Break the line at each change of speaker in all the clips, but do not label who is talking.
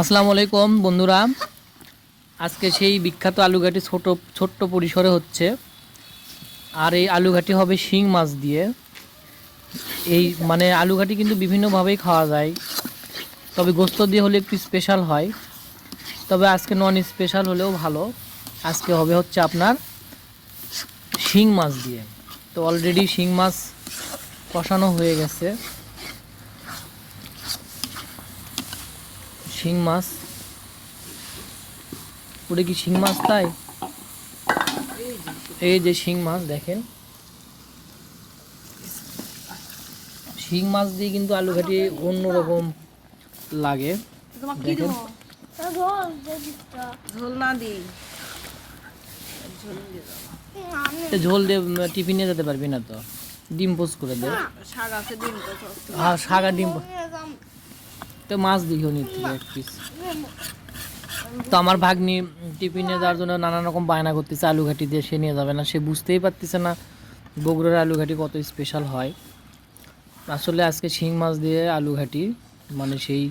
আসসালামু আলাইকুম, বন্ধুরা। আজকে সেই বিখ্যাত আলুঘাটি ছোট, ছোট্ট পরিসরে হচ্ছে। আর এই আলুঘাটি হবে শিং মাছ দিয়ে। এই মানে আলুঘাটি কিন্তু বিভিন্নভাবেই খাওয়া যায়। তবে গোস্ত দিয়ে হলে একটু স্পেশাল হয়। তবে আজকে নন স্পেশাল হলেও ভালো। আজকে হবে হচ্ছে আপনার শিং মাছ দিয়ে। তো অলরেডি শিং মাছ কষানো হয়ে গেছে। শিং মাছ। ওটা কি শিং মাছ তাই? এই যে শিং মাছ দেখেন। শিং মাছ দিয়ে কিন্তু আলু ঘাটি অন্যরকম লাগে। দেখেন।
ঝোল না দিই।
ঝোল দিয়ে টিফিনে যেতে পারবি না তো। ডিম পোস্ট করে দে।
শাক আছে দিন তো সব।
আর ডিম তো মাছ দিও নি থেকে এক পিস তো আমার ভাগ্নি টিফিনে যাওয়ার জন্য নানান রকম বায়না করতেছে, আলু ঘাটি দিয়ে সে নিয়ে যাবে না, সে বুঝতেই পারতেছে না বগুড়ার আলু ঘাটি কত স্পেশাল হয়। আসলে আজকে শিং মাছ দিয়ে আলু ঘাটি মানে সেই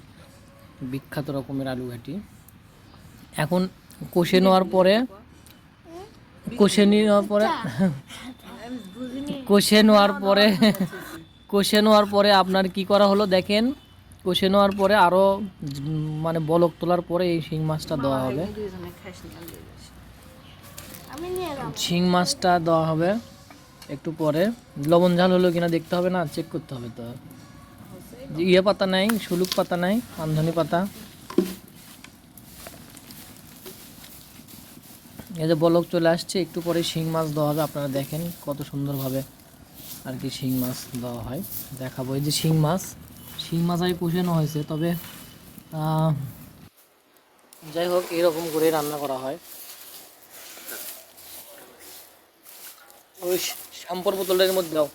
বিখ্যাত রকমের আলু ঘাটি। এখন কষে নেওয়ার পরে, কষে নেওয়ার পরে, কষে নেওয়ার পরে, কষে নেওয়ার পরে আপনার কি করা হলো দেখেন? কষে নেওয়ার পরে আরও মানে বলক তোলার পরে এই শিং মাছটা দেওয়া হবে। শিং মাছটা দেওয়া হবে একটু পরে। লবণ ঝাল হলো কিনা দেখতে হবে না চেক করতে হবে তো। ইয়ে পাতা নাই শুলুক পাতা নাই আমধনি পাতা। এই যে বলক চলে আসছে একটু পরে শিং মাছ দেওয়া হবে আপনারা দেখেন কত সুন্দরভাবে আর কি শিং মাছ দেওয়া হয়। দেখাবো এই যে শিং মাছ। শিং মাছ আগে কষানো হয়েছে তবে যাই হোক এরকম করে রান্না করা হয়। ওই শ্যাম্পুর মধ্যে দাও।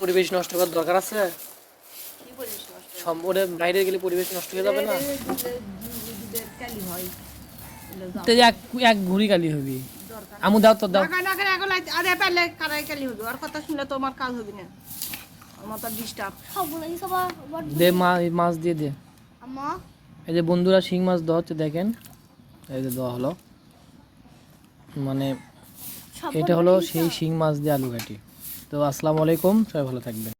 পরিবেশ নষ্ট করার দরকার আছে? ওরে বাইরে গেলে পরিবেশ নষ্ট হয়ে যাবে না? এক ঘুরি কালি হবি। আমু দাও তো দাও।
না করে এখন আরে পারলে কারাই কালি হবে আর কথা শুনলে তো আমার কাজ হবে না। আমার তো ডিস্টার্ব
সবার
দে মা এই মাছ দিয়ে দে।
আমা
এই যে বন্ধুরা শিং মাছ দেওয়া হচ্ছে দেখেন। এই যে দেওয়া হলো। মানে এটা হলো সেই শিং মাছ দিয়ে আলু ঘাটি তো আসসালামু আলাইকুম সবাই ভালো থাকবেন।